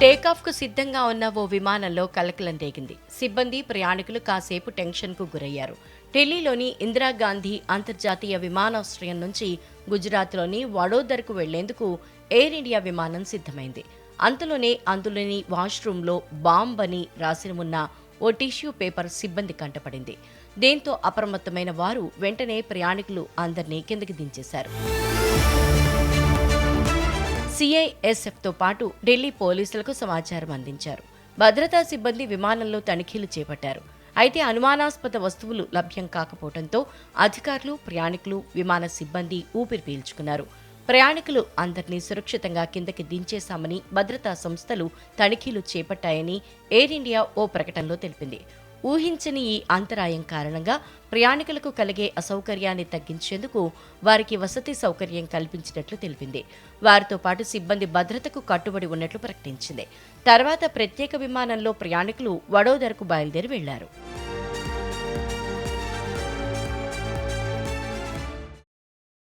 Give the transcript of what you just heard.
టేకాఫ్కు సిద్ధంగా ఉన్న ఓ విమానంలో కలకలం రేగింది. సిబ్బంది ప్రయాణికులు కాసేపు టెన్షన్కు గురయ్యారు. ఢిల్లీలోని ఇందిరాగాంధీ అంతర్జాతీయ విమానాశ్రయం నుంచి గుజరాత్లోని వడోదరకు వెళ్ళేందుకు ఎయిర్ ఇండియా విమానం సిద్ధమైంది. అంతలోనే అందులోని వాష్రూంలో బాంబ్ అని రాసి ఉన్న ఓ టిష్యూ పేపర్ సిబ్బంది కంటపడింది. దీంతో అప్రమత్తమైన వారు వెంటనే ప్రయాణికులు అందరినీ కిందకి దించేశారు. సిఐఎస్ఎఫ్తో పాటు ఢిల్లీ పోలీసులకు సమాచారం అందించారు. భద్రతా సిబ్బంది విమానంలో తనిఖీలు చేపట్టారు. అయితే అనుమానాస్పద వస్తువులు లభ్యం కాకపోవడంతో అధికారులు ప్రయాణికులు విమాన సిబ్బంది ఊపిరి పీల్చుకున్నారు. ప్రయాణికులు అందరినీ సురక్షితంగా కిందకి దించేశామని భద్రతా సంస్థలు తనిఖీలు చేపట్టాయని ఎయిర్ ఇండియా ఓ ప్రకటనలో తెలిపింది. ఊహించని ఈ అంతరాయం కారణంగా ప్రయాణికులకు కలిగే అసౌకర్యాన్ని తగ్గించేందుకు వారికి వసతి సౌకర్యం కల్పించినట్లు తెలిపింది. వారితో పాటు సిబ్బంది భద్రతకు కట్టుబడి ఉన్నట్లు ప్రకటించింది. తర్వాత ప్రత్యేక విమానంలో ప్రయాణికులు వడోదరకు బయలుదేరి వెళ్ళారు.